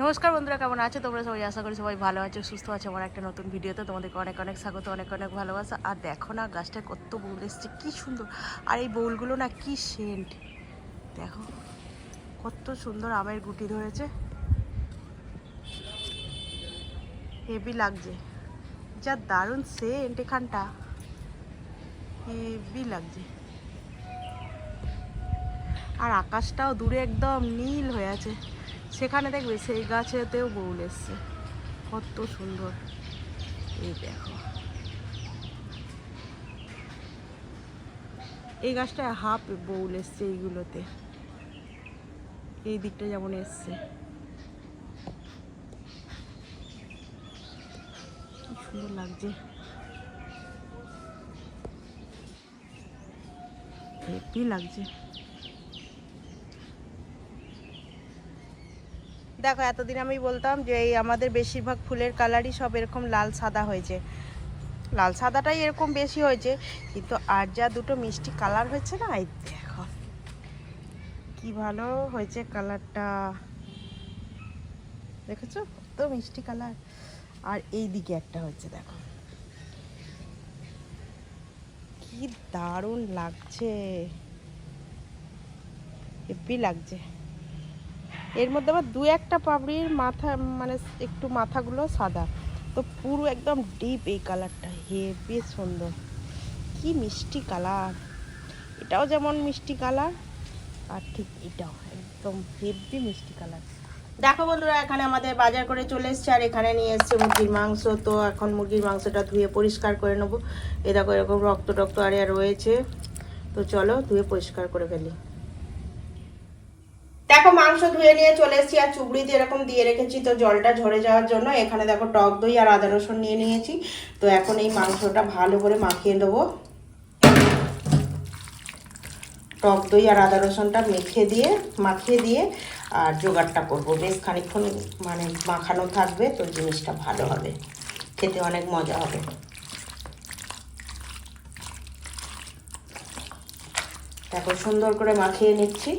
নমস্কার বন্ধুরা, কেমন আছো? তোমরা সবাই আশা করি সবাই ভালো আছো, সুস্থ আছো। আমার একটা নতুন ভিডিওতে তোমাদেরকে অনেক অনেক স্বাগত, অনেক অনেক ভালোবাসা। আর দেখো না, গাছটা কত বউল এসছে, কি সুন্দর। আর এই বউলগুলো না, কি সেন্ট। দেখো, কত সুন্দর আমের গুটি ধরেছে। হেভি লাগছে। যা দারুণ সেন্ট এখানটা। হেভি লাগছে। আর আকাশটাও দূরে একদম নীল হয়ে আছে। সেখানে দেখবে সেই গাছেতেও বউল এসছে। কত সুন্দর। এই দেখো। এই গাছটায় হাফ বউল এসছে এইগুলোতে। এই দিকটা যেমন এসছে। সুন্দর লাগছে। হেপি লাগছে। দেখো, এতদিন আমি বলতাম যে এই আমাদের বেশিরভাগ ফুলের কালারই সব এরকম লাল সাদা হয়েছে। লাল সাদাটাই এরকম বেশি হয়েছে, কিন্তু আর যা দুটো মিষ্টি কালার হয়েছে না, এই দেখো, কি ভালো হয়েছে কালারটা দেখেছ? কত মিষ্টি কালার আর এই দিকে একটা হচ্ছে দেখো। কি দারুণ লাগছে। হেব্বি লাগছে। এর মধ্যে আবার দু একটা পাপড়ির মাথা মানে একটু মাথাগুলো সাদা। তো পুরো একদম ডিপ এই কালারটা হেভি সুন্দর। কি মিষ্টি কালার এটাও যেমন মিষ্টি কালার আর ঠিক এটাও একদম হেভি মিষ্টি কালার দেখো বন্ধুরা, এখানে আমাদের বাজার করে চলে এসছে, আর এখানে নিয়ে এসছে মুরগির মাংস। তো এখন মুরগির মাংসটা ধুয়ে পরিষ্কার করে নেব। এ দেখো এরকম রক্ত টক্ত আরে রয়েছে। তো চলো ধুয়ে পরিষ্কার করে ফেলি। দেখো, মাংস ধুয়ে নিয়ে চলে এসেছি আর চুবড়িতে এরকম দিয়ে রেখেছি। তো জলটা ঝরে যাওয়ার জন্য এখানে দেখো টক দই আর আদা রসুন নিয়ে নিয়েছি। তো এখন এই মাংসটা ভালো করে মাখিয়ে দেবো টক দই আর আদা রসুনটা মেখে দিয়ে, মাখিয়ে দিয়ে আর জোগাড়টা করব। বেশ খানিকক্ষণ মানে মাখানো থাকবে, তো জিনিসটা ভালো হবে। খেতে অনেক মজা হবে। দেখো, সুন্দর করে মাখিয়ে নিচ্ছি।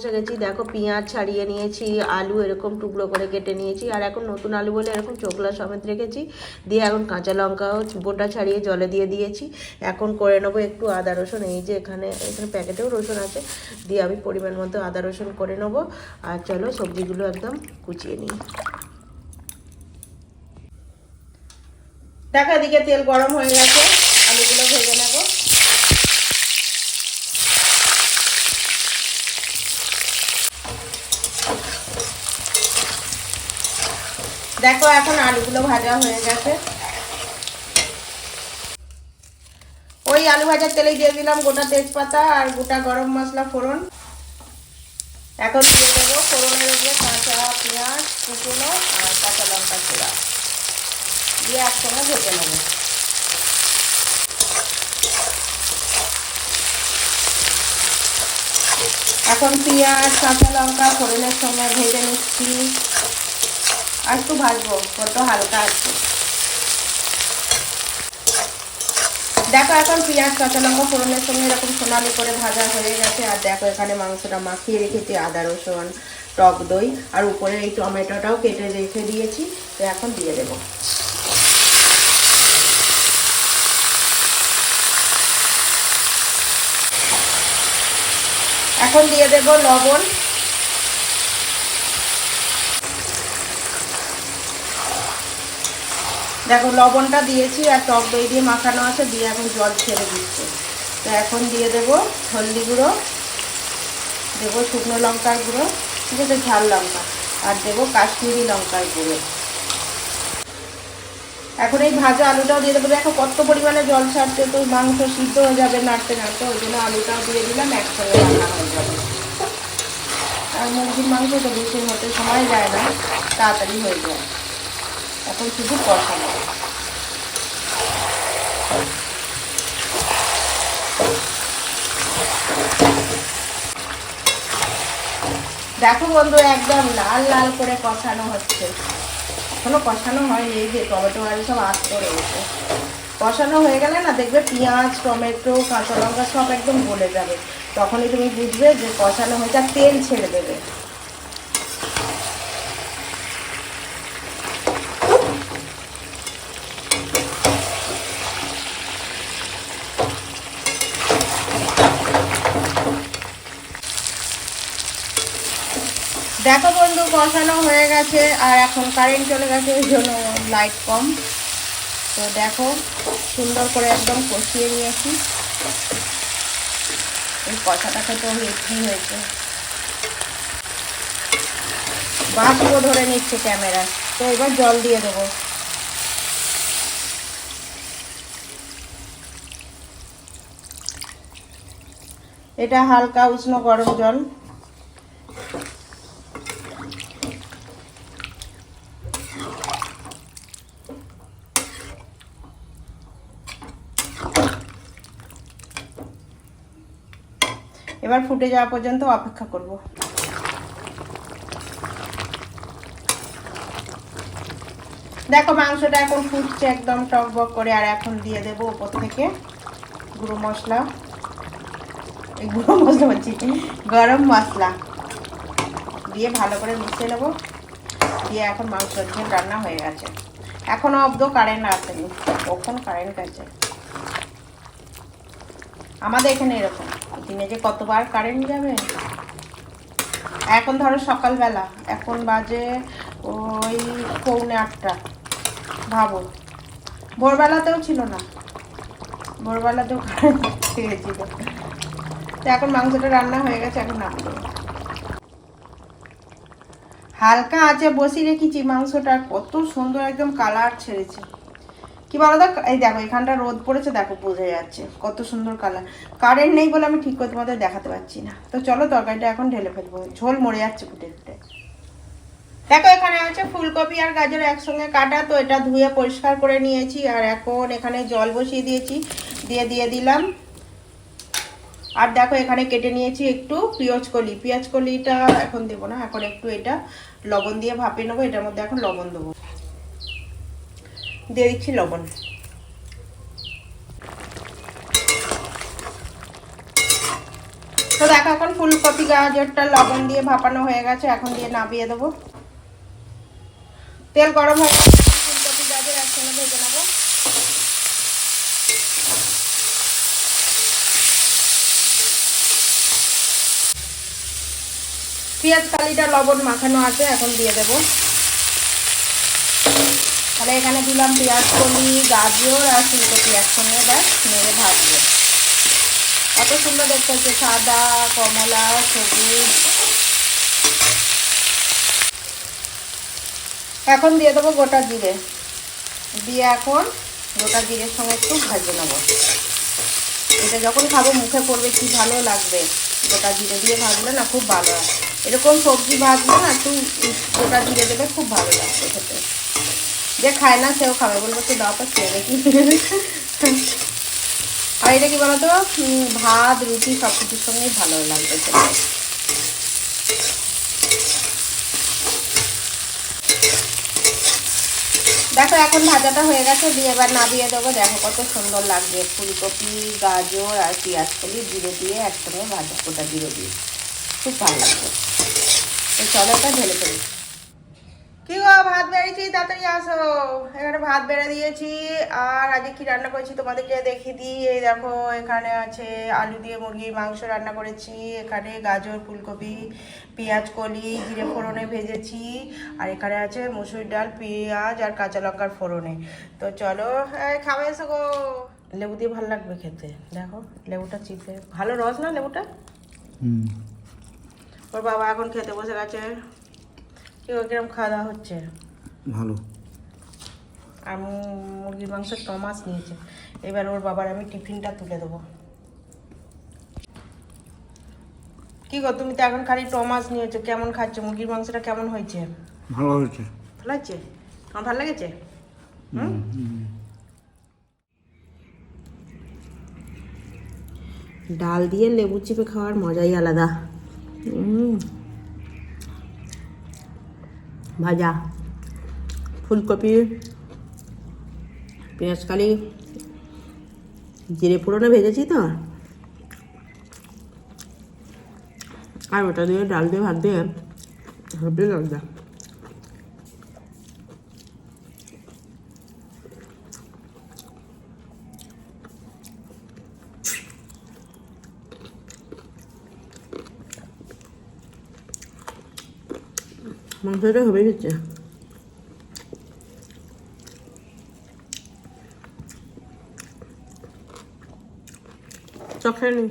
বসে গেছি। দেখো পেঁয়াজ ছাড়িয়ে নিয়েছি, আলু এরকম টুকরো করে কেটে নিয়েছি, আর এখন নতুন আলু বলে এরকম চোখলা সমেত রেখেছি। দিয়ে এখন কাঁচা লঙ্কাও বোটা ছাড়িয়ে জলে দিয়ে দিয়েছি। এখন করে নেব একটু আদা রসুন, এই যে এখানে এখানে প্যাকেটেও রসুন আছে। দিয়ে আমি পরিমাণ মতো আদা রসুন করে নেব। আর চলো সবজিগুলো একদম কুচিয়ে নিই। দেখো, এদিকে তেল গরম হয়ে গেছে আলুগুলো ভেজে নেব দেখো এখন আলুগুলো ভাজা হয়ে গেছে। ওই আলু ভাজার তেলে দিয়ে দিলাম গোটা তেজপাতা আর গোটা গরম মশলা ফোড়ন। এখন দিয়ে দেবো ফোড়নের উপরে কাঁচা পেঁয়াজ, কুচনো আর কাঁচা লঙ্কা চোড়া দিয়ে একসঙ্গে ভেজে নেব। এখন পেঁয়াজ, কাঁচা লঙ্কা ফোড়নের সঙ্গে ভেজে নিচ্ছি। আর একটু ভাজবো কত হালকা আছে। দেখো এখন পেঁয়াজ, কাঁচা লঙ্কা ফোড়নের সঙ্গে এরকম সোনালি করে ভাজা হয়ে গেছে। আর দেখো এখানে মাংসটা মাখিয়ে রেখেছি, আদা, রসুন, টক দই। আর উপরে এই টমেটোটাও কেটে রেখে দিয়েছি, তো এখন দিয়ে দেবো। এখন দিয়ে দেব লবণ। দেখো, লবণটা দিয়েছি আর টক দই দিয়ে মাখানো আছে, দিয়ে এখন জল ছেড়ে দিচ্ছে। তো এখন দিয়ে দেব হলদি গুঁড়ো, দেবো শুকনো লঙ্কার গুঁড়ো, ঠিক আছে, ঝাল লঙ্কা, আর দেবো কাশ্মীরি লঙ্কার গুঁড়ো। এখন এই ভাজা আলুটাও দিয়ে দেবো। দেখো, কত পরিমাণে জল ছাড়ছে, তো মাংস সিদ্ধ হয়ে যাবে, নাড়তে নাড়তে। ওই জন্য আলুটাও দিয়ে দিলাম, একসঙ্গে রান্না হয়ে যাবে। আর মুরগির মাংস তো বেশি হতে সময় যায় না, তাড়াতাড়ি হয়ে যায়। এখন শুধু কষানো দেখো বন্ধু, একদম লাল লাল করে কষানো হচ্ছে। এখনও কষানো হয়নি, এই যে টমেটো আর সব আস্ত রয়েছে। কষানো হয়ে গেলে না দেখবে পেঁয়াজ, টমেটো, কাঁচা লঙ্কা সব একদম গলে যাবে। তখনই তুমি বুঝবে যে কষানো হয়েছে তেল ছেড়ে দেবে। দেখো বন্ধু কষানো হয়ে গেছে আর এখন কারেন্ট চলে গেছে, ওই জন্য লাইট কম। তো দেখো, সুন্দর করে একদম কষিয়ে নিয়েছি। এই কষাটা খেতে হেভি হয়েছে। বাষ্প ধরে নিচ্ছে ক্যামেরা তো এবার জল দিয়ে দেবো। এটা হালকা উষ্ণ গরম জল। এবার ফুটে যাওয়া পর্যন্ত অপেক্ষা করব। দেখো মাংসটা এখন ফুটছে একদম টক টকবক করে, আর এখন দিয়ে দেবো উপর থেকে গুঁড়ো মশলা। গুঁড়ো মশলা বলছি, গরম মশলা। দিয়ে ভালো করে মিশিয়ে নেব। দিয়ে এখন মাংসের ঝোল রান্না হয়ে গেছে। এখনও অব্দ কারেন্ট আসেনি। কখন কারেন্ট গেছে? আমাদের এখানে এরকম। দিনে যে কতবার কারেন্ট যাবে? এখন ধরো সকালবেলা, এখন বাজে ওই পৌনে আটটা, ভাবো। ভোরবেলাতেও ছিল না। ভোরবেলাতেও কারেন্ট গেছিল তো এখন মাংসটা রান্না হয়ে গেছে, এখন দেবো। হালকা আছে বসিয়ে রেখেছি মাংসটা, কত সুন্দর একদম কালার ছেড়েছে। কি বলো তো এই দেখো, এখানটা রোদ পড়েছে, দেখো, বোঝা যাচ্ছে। কত সুন্দর কালার কারেন্ট নেই বলে আমি ঠিক করে তোমাদের দেখাতে পারছি না। তো চলো, তরকারিটা এখন ঢেলে ফেলব। ঝোল মরে যাচ্ছে ফুটে ফুটে। দেখো, এখানে আছে ফুলকপি আর গাজর একসঙ্গে কাটা। তো এটা ধুয়ে পরিষ্কার করে নিয়েছি। আর এখন এখানে জল বসিয়ে দিয়েছি। দিয়ে দিয়ে দিলাম। আর দেখো, এখানে কেটে নিয়েছি একটু পেঁয়াজ কলি। পেঁয়াজ কলিটা এখন দেবো না, এখন একটু এটা লবণ দিয়ে ভাপে নেব। এটার মধ্যে এখন লবণ দেবো। দিয়ে দিচ্ছি লবণ। তো দেখো, এখন ফুলকপি, গাজরটা, লবণ দিয়ে ভাপানো হয়ে গেছে। এখন দিয়ে নামিয়ে দেবো। তেল গরম হয়ে ফুলকপি, গাজর একসঙ্গে ভেজে নেব। পেঁয়াজ, কালিটা, লবণ মাখানো আছে, এখন দিয়ে দেবো। তাহলে এখানে দিলাম পেঁয়াজ কলি, গাজর আর ফুলকপি একসঙ্গে ব্যাস, নেড়ে ভাজবো। কত সুন্দর দেখতে হচ্ছে, সাদা, কমলা, সবুজ। এখন দিয়ে দেবো গোটা জিরে। দিয়ে এখন গোটা জিরের সঙ্গে একটু ভাজে নেব। এটা যখন খাব মুখে পড়বে কি ভালো লাগবে। গোটা জিরে দিয়ে ভাজলে না খুব ভালো হয়। এরকম সবজি ভাজলে না একটু গোটা জিরে দেবে খুব ভালো লাগবে খেতে যে খায় না, সেও খাবে বলব তো দাও দেখি। আর এটা কি বলতো? ভাত, রুটি সব কিছুর সঙ্গেই ভালো লাগবে দেখো, এখন ভাজাটা হয়ে গেছে, দিয়ে এবার নামিয়ে দেবো। দেখো কত সুন্দর লাগবে ফুলকপি, গাজর আর পেঁয়াজ কলি, জিরে দিয়ে একসঙ্গে ভাজা, গোটা জিরে দিয়ে। খুব ভালো লাগবে এই চলো ঢেলে ফেলি। কি গো ভাত বেড়েছি? তাড়াতাড়ি আসো। এখানে ভাত বেড়ে দিয়েছি আর আজকে কি রান্না করেছি তোমাদেরকে দেখিয়ে দিই। এই দেখো এখানে আছে আলু দিয়ে মুরগির মাংস রান্না করেছি এখানে গাজর ফুলকপি পেঁয়াজ কলি জিরে ফোড়নে ভেজেছি আর এখানে আছে মুসুর ডাল পেঁয়াজ আর কাঁচা লঙ্কার ফোড়নে। তো চলো খাবে এসো গো। লেবু দিয়ে ভালো লাগবে খেতে। দেখো লেবুটা চিপে ভালো রস না লেবুটা? ওর বাবা এখন খেতে বসে গেছে। কিরম খাওয়া দাওয়া হচ্ছে? ভালো। আর মুরগির মাংস টমাস নিয়েছে। এবার ওর বাবার আমি টিফিনটা তুলে দেবো। কি গো তুমি তো এখন খালি টমাস নিয়েছো কেমন খাচ্ছ? মুরগির মাংসটা কেমন হয়েছে? ভালো হয়েছে। ভালো লাগছে আমার ভালো লেগেছে? হুম? ডাল দিয়ে লেবু চিপে খাওয়ার মজাই আলাদা। উম। ভাজা, ফুলকপি পেঁয়াজ কালি জিরে পুরোনো ভেজেছি তো। আর ওটা দিয়ে ডাল দিয়ে ভাত দিয়ে হেবি লাগবে মাংসটা হবে গেছে। চখানি